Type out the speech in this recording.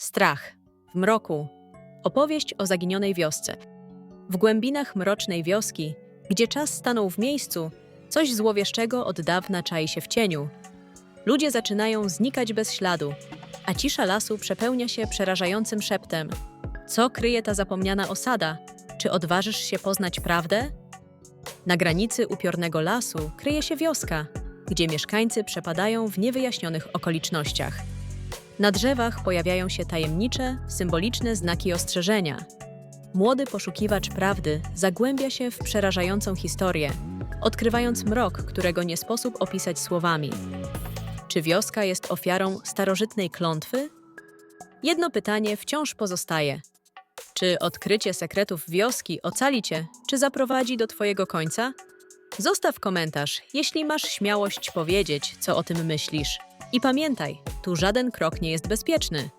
Strach. W mroku. Opowieść o zaginionej wiosce. W głębinach mrocznej wioski, gdzie czas stanął w miejscu, coś złowieszczego od dawna czai się w cieniu. Ludzie zaczynają znikać bez śladu, a cisza lasu przepełnia się przerażającym szeptem. Co kryje ta zapomniana osada? Czy odważysz się poznać prawdę? Na granicy upiornego lasu kryje się wioska, gdzie mieszkańcy przepadają w niewyjaśnionych okolicznościach. Na drzewach pojawiają się tajemnicze, symboliczne znaki ostrzeżenia. Młody poszukiwacz prawdy zagłębia się w przerażającą historię, odkrywając mrok, którego nie sposób opisać słowami. Czy wioska jest ofiarą starożytnej klątwy? Jedno pytanie wciąż pozostaje. Czy odkrycie sekretów wioski ocali cię, czy zaprowadzi do twojego końca? Zostaw komentarz, jeśli masz śmiałość powiedzieć, co o tym myślisz. I pamiętaj, tu żaden krok nie jest bezpieczny.